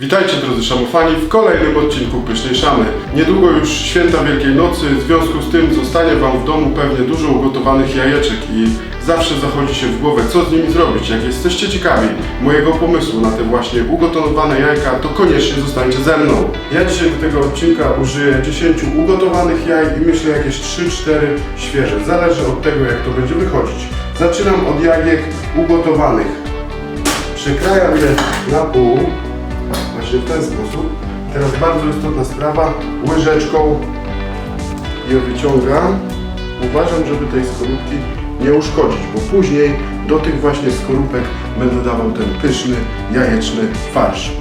Witajcie drodzy szamofani w kolejnym odcinku Pysznej Szamy. Niedługo już święta Wielkiej Nocy, w związku z tym zostanie Wam w domu pewnie dużo ugotowanych jajeczek i zawsze zachodzi się w głowę co z nimi zrobić. Jak jesteście ciekawi mojego pomysłu na te właśnie ugotowane jajka, to koniecznie zostańcie ze mną. Ja dzisiaj do tego odcinka użyję 10 ugotowanych jaj i myślę jakieś 3-4 świeże. Zależy od tego jak to będzie wychodzić. Zaczynam od jajek ugotowanych. Przekrajam je na pół właśnie w ten sposób. Teraz bardzo istotna sprawa, łyżeczką je wyciągam. Uważam, żeby tej skorupki nie uszkodzić, bo później do tych właśnie skorupek będę dawał ten pyszny, jajeczny farsz.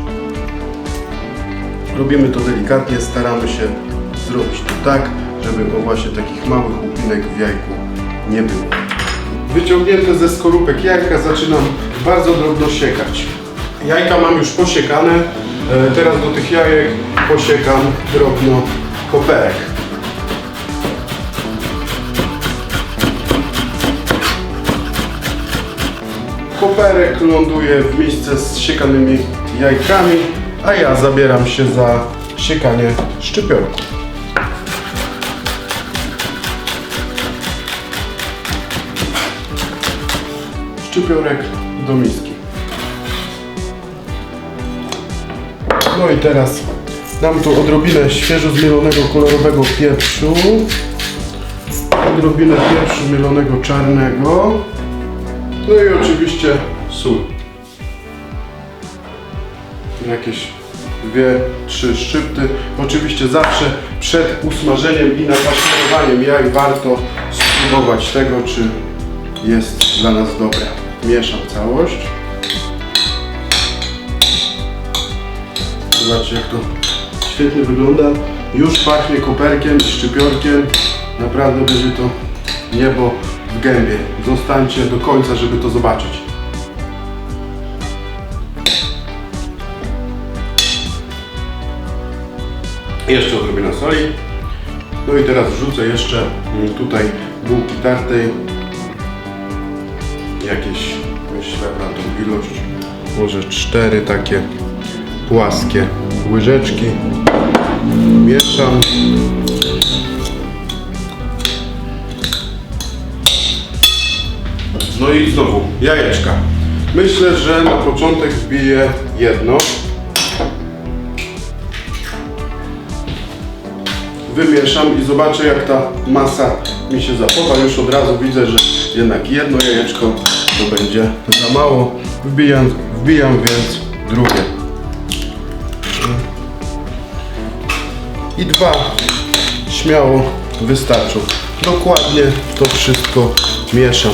Robimy to delikatnie, staramy się zrobić to tak, żeby o właśnie takich małych łupinek w jajku nie było. Wyciągnięte ze skorupek jajka zaczynam bardzo drobno siekać. Jajka mam już posiekane, teraz do tych jajek posiekam drobno koperek. Koperek ląduje w miejsce z siekanymi jajkami, a ja zabieram się za siekanie szczypiorku. Szczypiorek do miski. No i teraz dam tu odrobinę świeżo zmielonego kolorowego pieprzu, odrobinę pieprzu mielonego czarnego, no i oczywiście sól. Jakieś dwie, trzy szczypty. Oczywiście zawsze przed usmażeniem i nafaszerowaniem jaj warto spróbować tego, czy jest dla nas dobre. Mieszam całość. Zobaczcie jak to świetnie wygląda. Już pachnie koperkiem i szczypiorkiem. Naprawdę będzie to niebo w gębie. Zostańcie do końca, żeby to zobaczyć. Jeszcze odrobina soli. No i teraz wrzucę jeszcze tutaj bułki tartej. Jakieś, myślę na tą ilość, może cztery takie płaskie łyżeczki. Mieszam. No i znowu jajeczka. Myślę, że na początek wbiję jedno. Wymieszam i zobaczę jak ta masa mi się zachowa. Już od razu widzę, że jednak jedno jajeczko to będzie za mało. Wbijam, wbijam więc drugie. I dwa śmiało wystarczą. Dokładnie to wszystko mieszam.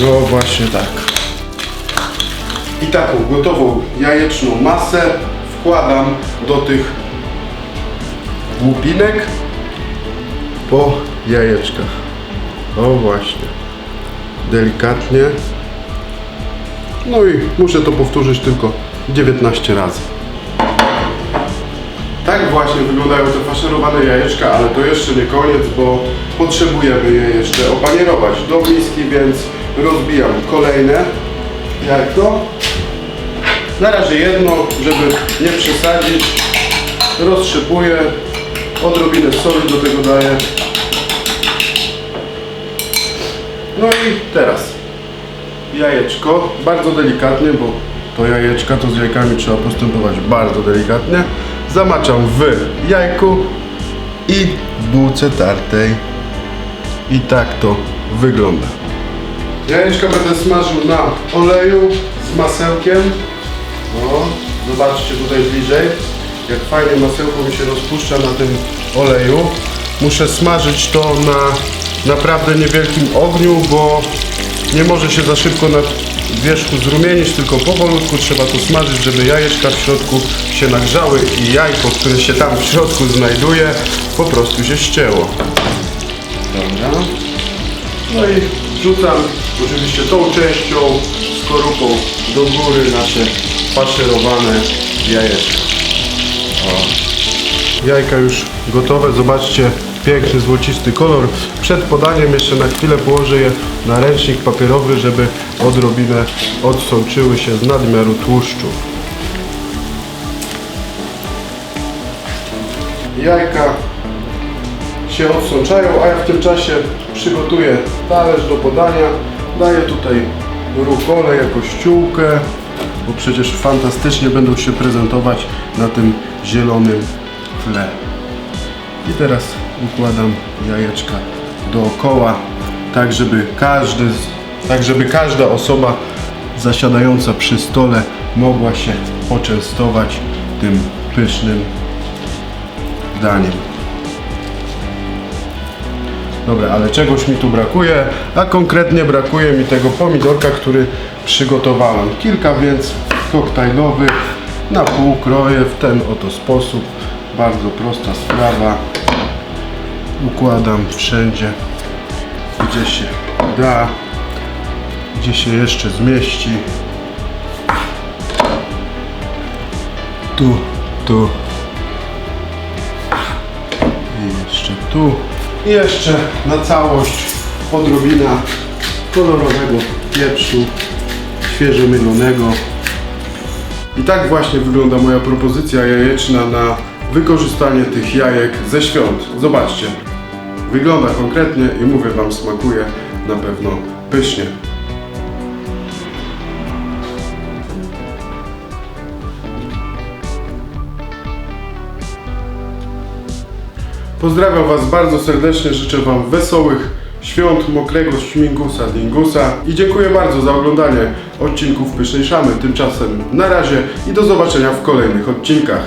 No właśnie tak. I taką gotową jajeczną masę wkładam do tych łupinek po jajeczkach. O właśnie. Delikatnie. No i muszę to powtórzyć tylko 19 razy. Tak właśnie wyglądają te faszerowane jajeczka, ale to jeszcze nie koniec, bo potrzebujemy je jeszcze opanierować do miski, więc rozbijam kolejne jajko. Na razie jedno, żeby nie przesadzić. Rozszypuję, odrobinę soli do tego daję. No i teraz jajeczko, bardzo delikatnie, bo to jajeczka to z jajkami trzeba postępować bardzo delikatnie. Zamaczam w jajku i w bułce tartej. I tak to wygląda. Jajeczka będę smażył na oleju z masełkiem. O, zobaczcie tutaj bliżej, jak fajnie masełko mi się rozpuszcza na tym oleju. Muszę smażyć to na naprawdę niewielkim ogniu, bo nie może się za szybko wierzchu zrumienić, tylko powolutku trzeba to smażyć, żeby jajeczka w środku się nagrzały i jajko, które się tam w środku znajduje, po prostu się ścięło. Dobra. No i wrzucam oczywiście tą częścią skorupą do góry nasze faszerowane jajeczka. O. Jajka już gotowe, zobaczcie piękny, złocisty kolor. Przed podaniem jeszcze na chwilę położę je na ręcznik papierowy, żeby odrobinę odsączyły się z nadmiaru tłuszczu. Jajka się odsączają, a ja w tym czasie przygotuję talerz do podania. Daję tutaj rukolę jako ściółkę, bo przecież fantastycznie będą się prezentować na tym zielonym tle. I teraz układam jajeczka dookoła, tak żeby każdy, tak żeby każda osoba zasiadająca przy stole mogła się poczęstować tym pysznym daniem. Dobra, ale czegoś mi tu brakuje, a konkretnie brakuje mi tego pomidorka, który przygotowałem. Kilka więc koktajlowych na pół kroję w ten oto sposób. Bardzo prosta sprawa. Układam wszędzie, gdzie się da, gdzie się jeszcze zmieści. Tu, tu i jeszcze tu. I jeszcze na całość odrobina kolorowego pieprzu, świeżo mielonego. I tak właśnie wygląda moja propozycja jajeczna na wykorzystanie tych jajek ze świąt. Zobaczcie, wygląda konkretnie i mówię Wam, smakuje na pewno pysznie. Pozdrawiam Was bardzo serdecznie, życzę Wam wesołych świąt mokrego śmigus dingusa i dziękuję bardzo za oglądanie odcinków Pysznej Szamy. Tymczasem na razie i do zobaczenia w kolejnych odcinkach.